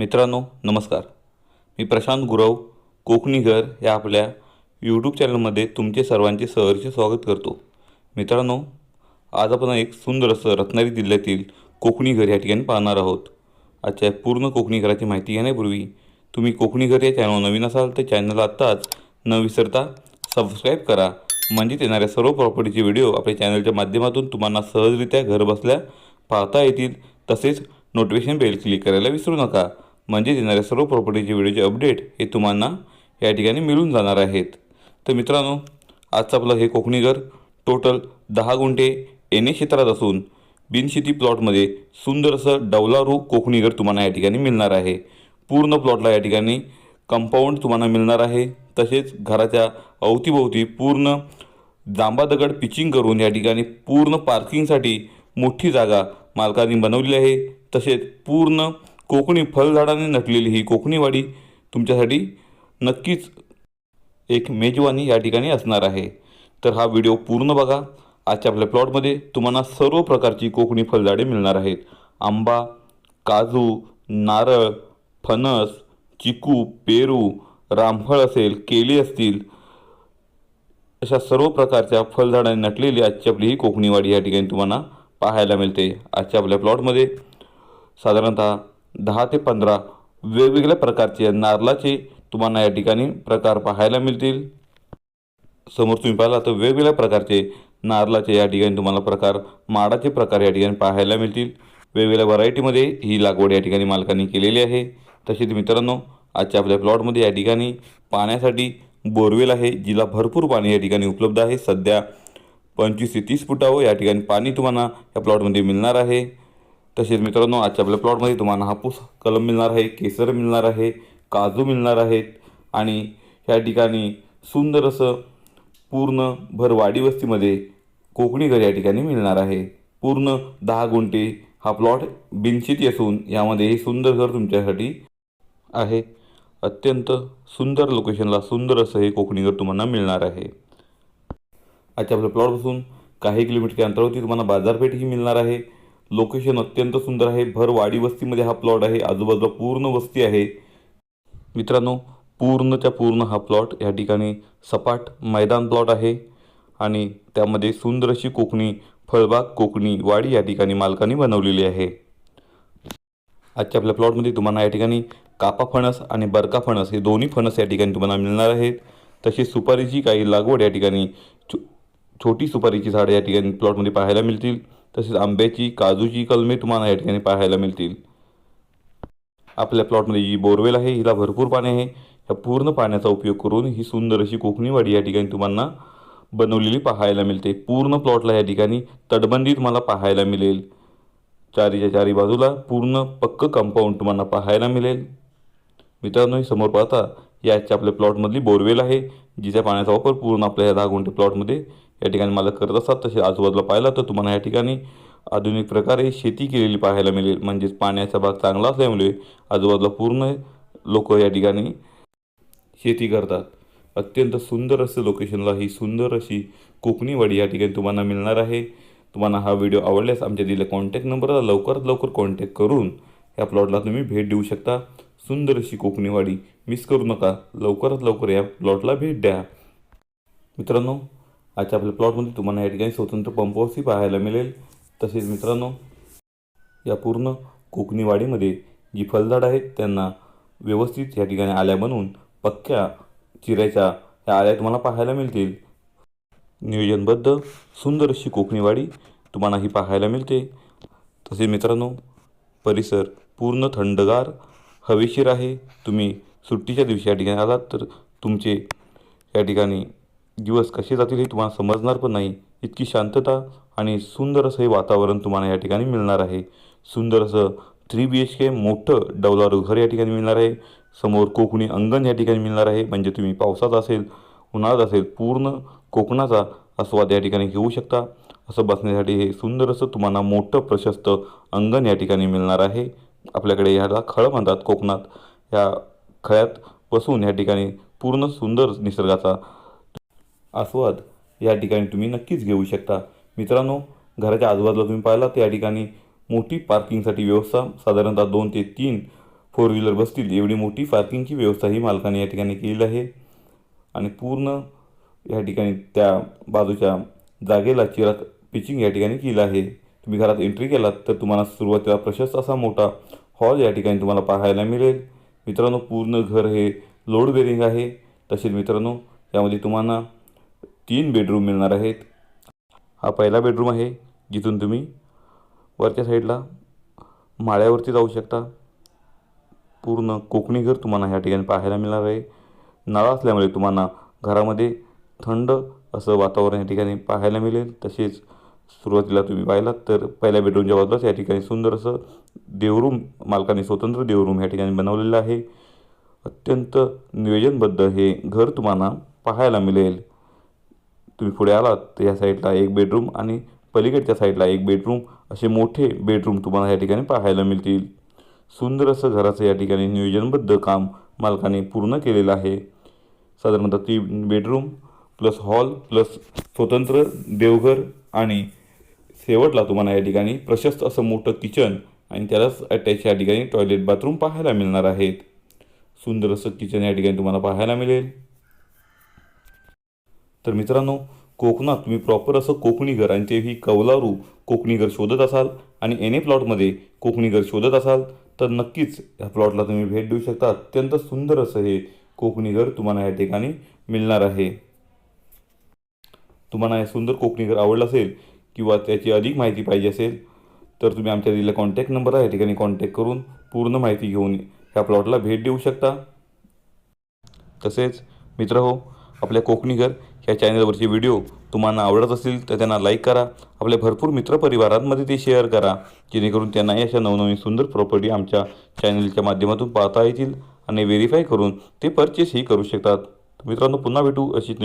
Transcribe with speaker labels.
Speaker 1: मित्रांनो नमस्कार. मी प्रशांत गुरव कोकणी घर या आपल्या यूट्यूब चॅनलमध्ये तुमचे सर्वांचे सहर्ष स्वागत करतो. मित्रांनो आज आपण एक सुंदर असं रत्नागिरी जिल्ह्यातील कोकणी घर या ठिकाणी पाहणार आहोत. आजच्या पूर्ण कोकणी घराची माहिती घेण्यापूर्वी तुम्ही कोकणी घर या चॅनल नवीन असाल तर चॅनलला आत्ताच न विसरता सबस्क्राईब करा. म्हणजेच येणाऱ्या सर्व प्रॉपर्टीचे व्हिडिओ आपल्या चॅनलच्या माध्यमातून तुम्हाला सहजरित्या घर बसल्या पाहता येतील. तसेच नोटिफिकेशन बेल क्लिक करायला विसरू नका. म्हणजेच येणाऱ्या सर्व प्रॉपर्टीचे व्हिडिओचे अपडेट हे तुम्हाला या ठिकाणी मिळून जाणार आहेत. तर मित्रांनो आजचं आपलं हे कोकणी घर टोटल दहा गुंठे एने क्षेत्रात असून बिनशेती प्लॉटमध्ये सुंदर असं डवलारू कोकणी घर तुम्हाला या ठिकाणी मिळणार आहे. पूर्ण प्लॉटला या ठिकाणी कंपाऊंड तुम्हाला मिळणार आहे. तसेच घराच्या अवतीभोवती पूर्ण जांबा दगड पिचिंग करून या ठिकाणी पूर्ण पार्किंगसाठी मोठी जागा मालकांनी बनवली आहे. तसेच पूर्ण कोकणी फळझाडाने नटलेली ही कोकणीवाडी तुमच्यासाठी नक्कीच एक मेजवानी या ठिकाणी असणार आहे. तर हा व्हिडिओ पूर्ण बघा. आजच्या आपल्या प्लॉटमध्ये तुम्हाला सर्व प्रकारची कोकणी फळझाडे मिळणार आहेत. आंबा काजू नारळ फणस चिकू पेरू रामफळ असेल केली असतील अशा सर्व प्रकारच्या फळझाडांनी नटलेली आजची आपली ही कोकणीवाडी या ठिकाणी तुम्हाला पाहायला मिळते. आजच्या आपल्या प्लॉटमध्ये साधारणतः दहा ते पंधरा वेगवेगळ्या प्रकारचे नारळाचे तुम्हाला या ठिकाणी प्रकार पाहायला मिळतील. समोर तुम्ही पाहिला तर वेगवेगळ्या प्रकारचे नारळाचे या ठिकाणी तुम्हाला प्रकार माडाचे प्रकार या ठिकाणी पाहायला मिळतील. वेगवेगळ्या व्हरायटीमध्ये ही लागवड या ठिकाणी मालकांनी केलेली आहे. तसेच मित्रांनो आजच्या आपल्या प्लॉटमध्ये या ठिकाणी पाण्यासाठी बोरवेल आहे जिला भरपूर पाणी या ठिकाणी उपलब्ध आहे. सध्या पंचवीस ते तीस फुटावं या ठिकाणी पाणी तुम्हाला या प्लॉटमध्ये मिळणार आहे. तसेच मित्रांनो आजच्या आपल्या प्लॉटमध्ये तुम्हाला हापूस कलम मिळणार आहे केसर मिळणार आहे काजू मिळणार आहेत आणि ह्या ठिकाणी सुंदर असं पूर्ण भर वाडीवस्तीमध्ये कोकणी घर या ठिकाणी मिळणार आहे. पूर्ण दहा गुंठे हा प्लॉट बिनशेती असून यामध्ये हे सुंदर घर तुमच्यासाठी आहे. अत्यंत सुंदर लोकेशनला सुंदर असं हे कोकणी घर तुम्हाला मिळणार आहे. आजच्या आपल्या प्लॉटपासून काही किलोमीटरच्या अंतरावरती तुम्हाला बाजारपेठही मिळणार आहे. लोकेशन अत्यंत सुंदर आहे. भर वाडी वस्तीमध्ये हा प्लॉट आहे. आजूबाजूला पूर्ण वस्ती आहे. मित्रांनो पूर्णच्या पूर्ण हा प्लॉट या ठिकाणी सपाट मैदान प्लॉट आहे. आणि त्यामध्ये सुंदर अशी कोकणी फळबाग कोकणी वाडी या ठिकाणी मालकाने बनवलेली आहे. आजच्या आपल्या प्लॉटमध्ये तुम्हाला या ठिकाणी कापा फणस आणि बरका फणस हे दोन्ही फणस या ठिकाणी तुम्हाला मिळणार आहेत. तसेच सुपारीची काही लागवड या ठिकाणी छो छोटी सुपारीची झाडं या ठिकाणी प्लॉटमध्ये पाहायला मिळतील. तसेच आंब्याची काजूची कलमे तुम्हाला या ठिकाणी पाहायला मिळतील. आपल्या प्लॉटमध्ये जी बोरवेल आहे हिला भरपूर पाणी आहे. ह्या पूर्ण पाण्याचा उपयोग करून ही सुंदर अशी कोकणीवाडी या ठिकाणी तुम्हाला बनवलेली पाहायला मिळते. पूर्ण प्लॉटला या ठिकाणी तटबंदी तुम्हाला पाहायला मिळेल. चारीच्या चारी बाजूला पूर्ण पक्क कंपाऊंड तुम्हाला पाहायला मिळेल. मित्रांनो समोर पाहता याच्या आपल्या प्लॉटमधली बोरवेल आहे जिच्या पाण्याचा वापर पूर्ण आपल्या ह्या दहा गुंठे प्लॉटमध्ये या ठिकाणी मालक करत असतात. तसे आजूबाजूला पाहिला तर तुम्हाला या ठिकाणी आधुनिक प्रकारे शेती केलेली पाहायला मिळेल. म्हणजेच पाण्याचा भाग चांगला असल्यामुळे आजूबाजूला पूर्ण लोक या ठिकाणी शेती करतात. अत्यंत सुंदर असं लोकेशनला ही सुंदर अशी कोकणीवाडी या ठिकाणी तुम्हाला मिळणार आहे. तुम्हाला हा व्हिडिओ आवडल्यास आमच्या दिल्या कॉन्टॅक्ट नंबरला लवकरात लवकर कॉन्टॅक्ट करून या प्लॉटला तुम्ही भेट देऊ शकता. सुंदर अशी कोकणीवाडी मिस करू नका. लवकरात लवकर या प्लॉटला भेट द्या. मित्रांनो आजच्या आपल्या प्लॉटमध्ये तुम्हाला या ठिकाणी स्वतंत्र पंपहाऊसही पाहायला मिळेल. तसेच मित्रांनो या पूर्ण कोकणी वाडीमध्ये जी फळझाड आहेत त्यांना व्यवस्थित या ठिकाणी आल्या बनवून पक्क्या चिऱ्याच्या या आल्या तुम्हाला पाहायला मिळतील. नियोजनबद्ध सुंदर अशी कोकणी वाडी तुम्हाला ही पाहायला मिळते. तसे मित्रांनो परिसर पूर्ण थंडगार हवेशीर आहे. तुम्ही सुट्टीच्या दिवशी या ठिकाणी आलात तर तुमचे या ठिकाणी दिवस कसे जातील हे तुम्हाला समजणार पण नाही. इतकी शांतता आणि सुंदर असं हे वातावरण तुम्हाला या ठिकाणी मिळणार आहे. सुंदर असं थ्री बी एच के मोठं डौलारू घर या ठिकाणी मिळणार आहे. समोर कोकणी अंगण या ठिकाणी मिळणार आहे. म्हणजे तुम्ही पावसात असेल उन्हाळ्यात असेल पूर्ण कोकणाचा आस्वाद या ठिकाणी घेऊ शकता. असं बसण्यासाठी हे सुंदर असं तुम्हाला मोठं प्रशस्त अंगण या ठिकाणी मिळणार आहे. आपल्याकडे ह्याला खळ म्हणतात कोकणात. या खळ्यात बसून या ठिकाणी पूर्ण सुंदर निसर्गाचा आस्वाद या ठिकाणी तुम्ही नक्कीच घेऊ शकता. मित्रांनो घराच्या आजूबाजूला तुम्ही पाहिला त्या ठिकाणी मोठी पार्किंगसाठी व्यवस्था साधारणतः दोन ते तीन फोर व्हीलर बसतील. एवढी मोठी पार्किंगची व्यवस्था ही मालकाने या ठिकाणी केलेली आहे. आणि पूर्ण या ठिकाणी त्या बाजूच्या जागेला चिरात पिचिंग या ठिकाणी केलं आहे. तुम्ही घरात एंट्री केलात तर तुम्हाला सुरुवातीला प्रशस्त असा मोठा हॉल या ठिकाणी तुम्हाला पाहायला मिळेल. मित्रांनो पूर्ण घर हे लोड बेरिंग आहे. तसेच मित्रांनो यामध्ये तुम्हाला तीन बेडरूम मिळणार आहेत. हा पहिला बेडरूम आहे जिथून तुम्ही वरच्या साईडला माळ्यावरती जाऊ शकता. पूर्ण कोकणी घर तुम्हाला ह्या ठिकाणी पाहायला मिळणार आहे. नळा असल्यामुळे तुम्हाला घरामध्ये थंड असं वातावरण या ठिकाणी पाहायला मिळेल. तसेच सुरुवातीला तुम्ही पाहिलात तर पहिल्या बेडरूमच्या बाजूलाच या ठिकाणी सुंदर असं देवरूम मालकाने स्वतंत्र देवरूम या ठिकाणी बनवलेलं आहे. अत्यंत नियोजनबद्ध हे घर तुम्हाला पाहायला मिळेल. तुम्ही पुढे आलात तर या साईडला एक बेडरूम आणि पलीकडच्या साईडला एक बेडरूम असे मोठे बेडरूम तुम्हाला या ठिकाणी पाहायला मिळतील. सुंदर असं घराचं या ठिकाणी नियोजनबद्ध काम मालकाने पूर्ण केलेलं आहे. साधारणतः तीन बेडरूम प्लस हॉल प्लस स्वतंत्र देवघर आणि शेवटला तुम्हाला या ठिकाणी प्रशस्त असं मोठं किचन आणि त्यालाच अटॅच या ठिकाणी टॉयलेट बाथरूम पाहायला मिळणार आहेत. सुंदर असं किचन या ठिकाणी तुम्हाला पाहायला मिळेल. तर मित्रांनो कोकणात तुम्ही प्रॉपर असं कोकणी घर आणि तेही कौलारू कोकणी घर शोधत असाल आणि एन ए प्लॉटमध्ये कोकणी घर शोधत असाल तर नक्कीच या प्लॉटला तुम्ही भेट देऊ शकता. अत्यंत सुंदर असं हे कोकणी घर तुम्हाला या ठिकाणी मिळणार आहे. तुम्हाला हे सुंदर कोकणी घर आवडलं असेल किंवा त्याची अधिक माहिती पाहिजे असेल तर तुम्ही आमच्या दिलेला कॉन्टॅक्ट नंबर आहे या ठिकाणी कॉन्टॅक्ट करून पूर्ण माहिती घेऊन ह्या प्लॉटला भेट देऊ शकता. तसेच मित्र हो आपल्या कोकणी घर ह्या चॅनलवरचे व्हिडिओ तुम्हाला आवडत असतील तर त्यांना लाईक करा. आपल्या भरपूर मित्रपरिवारांमध्ये ते शेअर करा. जेणेकरून त्यांनाही अशा नवनवीन सुंदर प्रॉपर्टी आमच्या चॅनलच्या माध्यमातून पाहता येतील आणि व्हेरीफाय करून ते परचेसही करू शकतात. मित्रांनो पुन्हा भेटू अशीच